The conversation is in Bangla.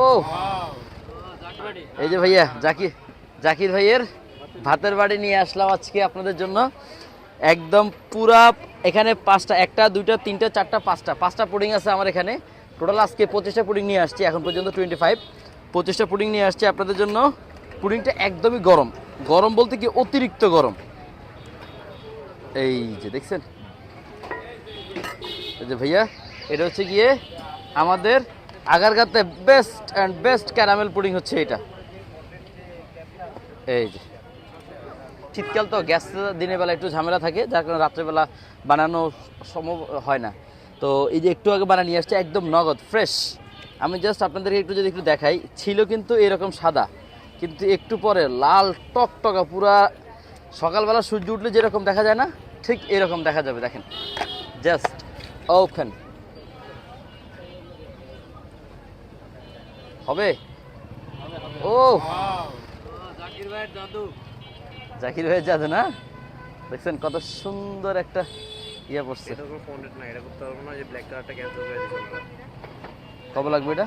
ও এই যে ভাইয়া জাকির জাকির ভাইয়ের ভাতের বাড়ি নিয়ে আসলাম আজকে আপনাদের জন্য। একদম পুরা এখানে পাঁচটা, একটা, দুইটা, তিনটা, চারটা, পাঁচটা। পাঁচটা পুডিং আছে আমার এখানে। টোটাল আজকে পঁচিশটা পুডিং নিয়ে আসছি, এখন পর্যন্ত টোয়েন্টি ফাইভ পঁচিশটা পুডিং নিয়ে আসছি আপনাদের জন্য। পুডিংটা একদমই গরম। গরম বলতে কি অতিরিক্ত গরম? এই যে দেখছেন? এই যে ভাইয়া, এটা হচ্ছে গিয়ে আমাদের আগারগাতে best and best caramel pudding হচ্ছে এটা। এই যে। শীতকাল তো গ্যাস দিনের বেলা একটু ঝামেলা থাকে, যার কারণে রাত্রেবেলা বানানো সম্ভব হয় না। তো এই যে একটু আগে বানিয়ে নিয়ে আসছে, একদম নগদ ফ্রেশ আমি জাস্ট আপনাদেরকে একটু যদি একটু দেখাই, ছিল কিন্তু এরকম সাদা, কিন্তু একটু পরে লাল টক টকটকা পুরা, সকালবেলা সূর্য উঠলে যেরকম দেখা যায় না, ঠিক এরকম দেখা যাবে, দেখেন। জাস্ট ওপেন হবে? ও। জাকির ভাইয়ের জাদু। জাকির ভাইয়ের জাদু না? দেখছেন কত সুন্দর একটা ইয়ে পড়ছে। এটা কোনো ফোন না এটা করতে পারব না যে ব্ল্যাক কালারটা ক্যান্সেল করে দিতে কবে লাগবে এটা?